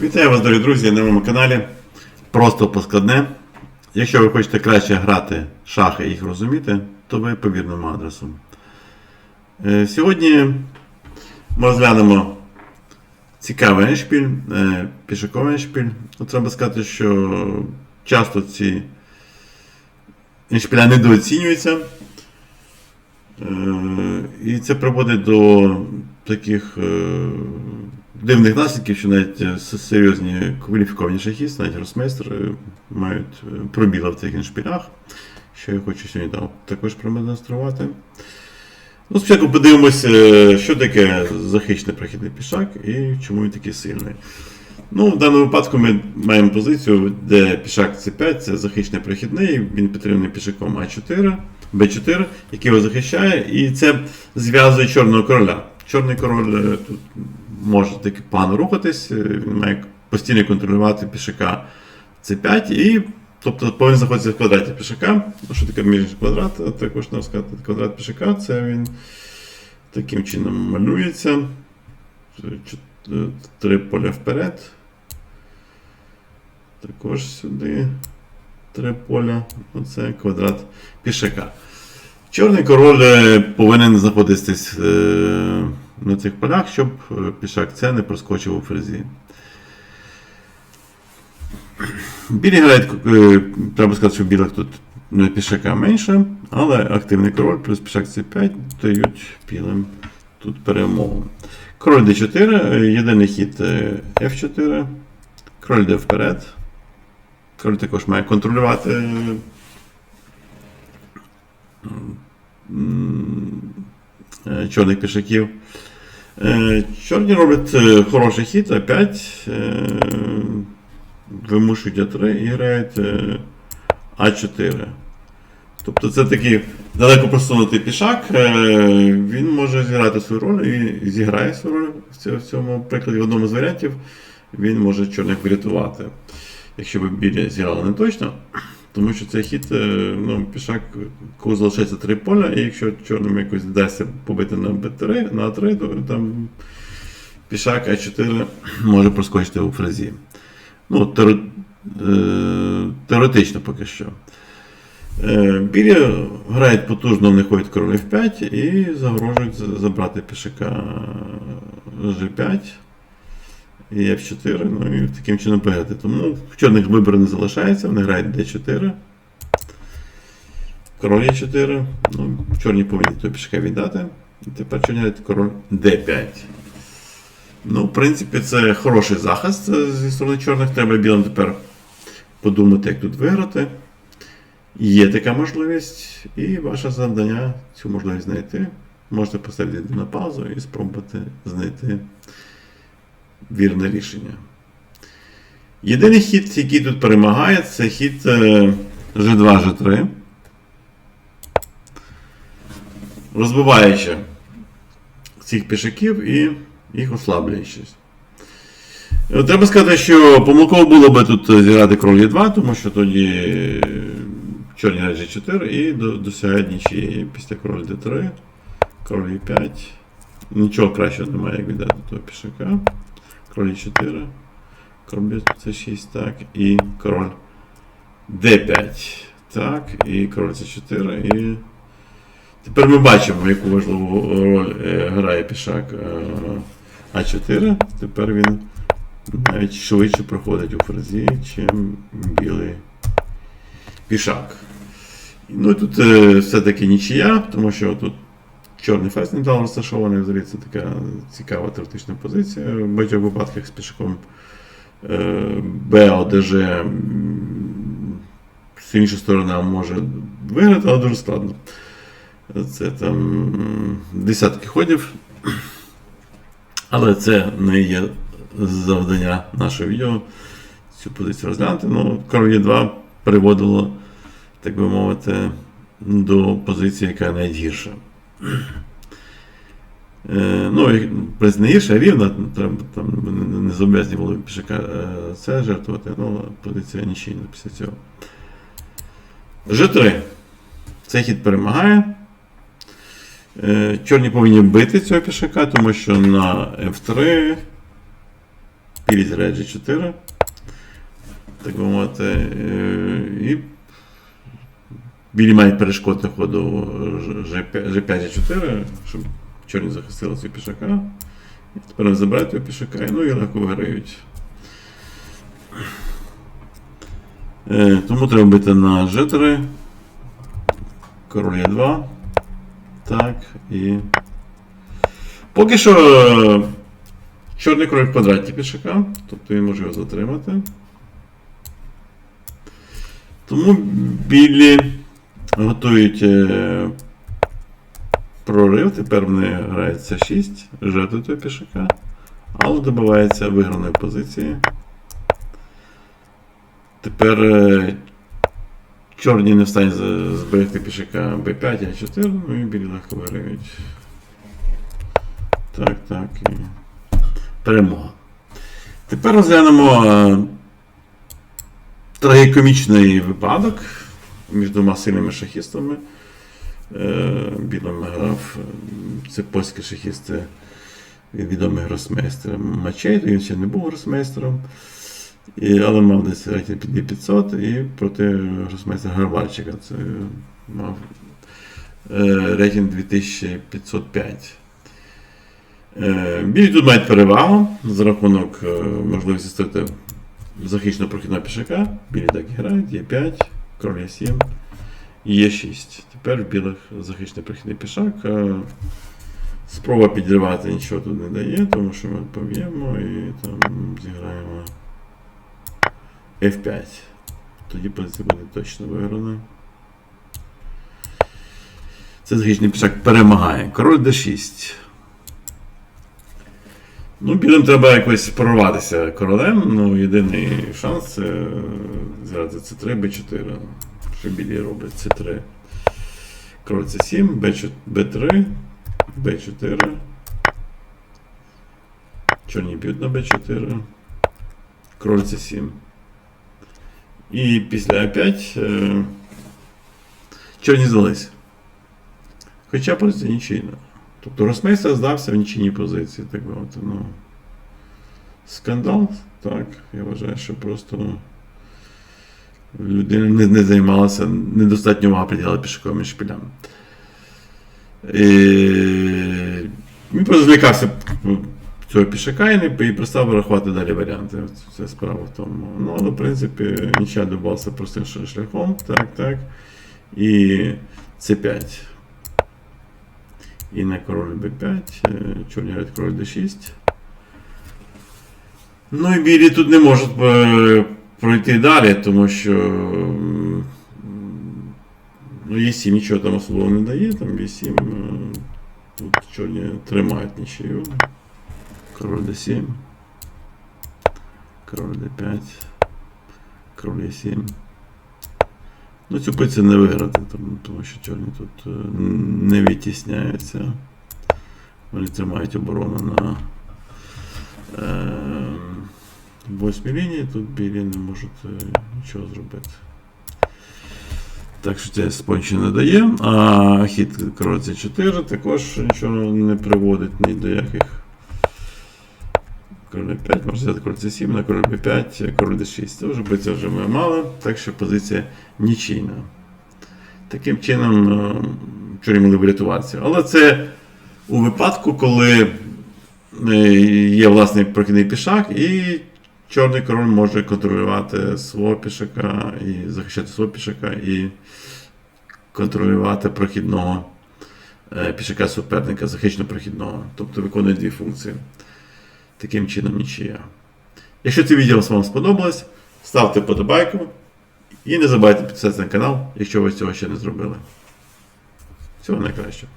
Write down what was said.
Вітаю вас, дорогі друзі, на моєму каналі. Просто поскладне. Якщо ви хочете краще грати шахи і їх розуміти, то ви по вірному адресу. Е, Сьогодні ми розглянемо цікавий еншпіль, е, пішаковий еншпіль. Треба сказати, що часто ці еншпіля недооцінюються. Е, І це приводить до таких дивних наслідків, що навіть е, серйозні кваліфіковані шахісти, навіть росмейстери мають е, пробіли в цих іншпілях, що я хочу сьогодні там також продемонструвати. Ну, спочатку подивимося, е, що таке захищений прохідний пішак і чому він такий сильний. Ну, в даному випадку ми маємо позицію, де пішак C5 це захищений прохідний, він підтриманий пішаком А4, Б4, який його захищає, і це зв'язує чорного короля. Чорний король е, тут може таки погано рухатись, е, він має постійно контролювати пішака C5 і тобто повинен знаходитися в квадраті пішака. Що таке між квадрат? Також треба сказати, квадрат пішака це він таким чином малюється. Е, Три поля вперед. Також сюди три поля. Оце квадрат пішака. Чорний король е, повинен знаходитись на цих полях, щоб е, пішак С не проскочив у фрезі. Білі грають, е, треба сказати, що білих тут пішака менше, але активний король плюс пішак С5 дають білим тут перемогу. Король d4, е, єдиний хід е, F4, король йде вперед. Король також має контролювати чорних пішаків. Е, Чорні роблять е, хороший хід, опять е, вимушують А3 і грають е, А4. Тобто це такий далеко просунутий пішак, він може зіграти свою роль і зіграє свою роль в цьому- прикладі в одному з варіантів. Він може чорних врятувати. Якщо б білі зіграли не точно, тому що цей хід, е, ну, пішак, коли залишається три поля, і якщо чорним якось вдасться побити на Б3, на А3, то там пішак А4 може проскочити у фразі. Ну, теоре- е, теоретично поки що. Е, Білі грають потужно, вони ходять король F5 і загрожують забрати пішака G5 і F4, ну і таким чином виграти. Тому в чорних вибору не залишається, вони грають D4. Король E4. Ну, чорні повинні того пішака віддати. І тепер чорні король D5. Ну, в принципі, це хороший захист е, зі сторони чорних. Треба білим тепер подумати, як тут виграти. Є така можливість, і ваше завдання цю можливість знайти. Можете поставити на паузу і спробувати знайти вірне рішення. Єдиний хід, який тут перемагає, це хід е, G2, G3. Розбиваючи цих пішаків і їх ослаблюючись. Е, Треба сказати, що помилково було би тут зіграти король Е2, тому що тоді е, чорні грають G4 і до- досягають нічиєї. Після король D3, король E5. Нічого кращого немає, як віддати того пішака. Король E4, король C6, так, і король D5. Так, і король C4. І тепер ми бачимо, яку важливу роль е, грає пішак е, А4. Тепер він навіть швидше проходить у фразі, чим білий пішак. Ну і тут е, все-таки нічия, тому що тут чорний фест не дал розташований, взагалі це така цікава теоретична позиція. В багатьох випадках з пішаком е, Б, ОДЖ м, сторона може виграти, але дуже складно. Це там десятки ходів. Але це не є завдання нашого відео цю позицію розглянути. Ну, король 2 переводило, так би мовити, до позиції, яка навіть гірша. Е, ну, принципі, не гірша, а рівна, треба там не- зобов'язані були пішака е, це жертвувати, ну, позиція нічийна після цього. G3. Цей хід перемагає. Е, Чорні повинні бити цього пішака, тому що на F3 білі зіграють G4. Так би мовити. е, І білі мають перешкод на ходу G5, G4, щоб чорні захистили свій пішака. І тепер забирають того пішака, ну і легко виграють. Е, тому треба бити на G3. Король Е2. Так, і. Поки що е, чорний король в квадраті пішака, тобто він може його затримати. Тому білі готують е, прорив. Тепер вони грають С6, жертвують пішака, але добивається виграної позиції. Тепер е, чорні не встануть за- зберегти пішака b5, а4, ну і білі легко виграють. Так, так. І... Перемога. Тепер розглянемо е, трагікомічний випадок між двома сильними шахістами. Е, Білим грав е, це польські шахісти, відомий гросмейстер Мачей, він ще не був гросмейстером. Але мав десь рейтинг під 500 і проти гросмейстера Гарвальчика. Це мав е, рейтинг 2505. Е, Білі тут мають перевагу за рахунок е, можливості стати захищено прохідного пішака. Білі так грають, є 5, король є 7, є 6. Тепер в білих захищений прохідний пішак. Е, Спроба підривати нічого тут не дає, тому що ми поб'ємо і там зіграємо F5. Тоді позиція буде точно виграна. Це захищений пішак перемагає. Король D6. Ну, білим треба якось прорватися королем. Ну, єдиний шанс це зіграти C3, B4. Що білі роблять C3. Король C7, B4, B3, B4. Чорні б'ють на B4. Король C7. І після А5 е, чорні здались. Хоча позиція нічийна. Тобто Росмейстер здався в нічийній позиції, так би мовити. Ну, скандал, так. Я вважаю, що просто людина не, не займалася, недостатньо уваги приділяла пішоковим і. Він просто злякався цього пішака і, перестав вирахувати далі варіанти. Це справа в тому. Ну, але, в принципі, нічия добавився простим шляхом. Так, так. І С5. І на король b5, е, чорні грають король d6. Ну і білі тут не можуть е, пройти далі, тому що ну, Е7 нічого там особливо не дає, там Е7 е, тут чорні тримають нічию. Король d7. Король d5. Король e7. Ну, цю позицію не виграти, тому, що чорні тут е, не відтісняються. Вони тримають оборону на е, восьмій лінії, тут білі не можуть е, нічого зробити. Так що це спонче не дає. А хід король c4 також нічого не приводить ні до яких. Король 5, можна взяти король c7, на король b5, король d6. Це вже биться вже ми мало, так що позиція нічийна. Таким чином е, могли врятуватися. Але це у випадку, коли е, є власний прохідний пішак, і чорний король може контролювати свого пішака і захищати свого пішака і контролювати прохідного е, пішака суперника, захищено прохідного. Тобто виконує дві функції. Таким чином нічия. Якщо це відео вам сподобалось, ставте подобайку і не забувайте підписатися на канал, якщо ви цього ще не зробили. Всього найкращого.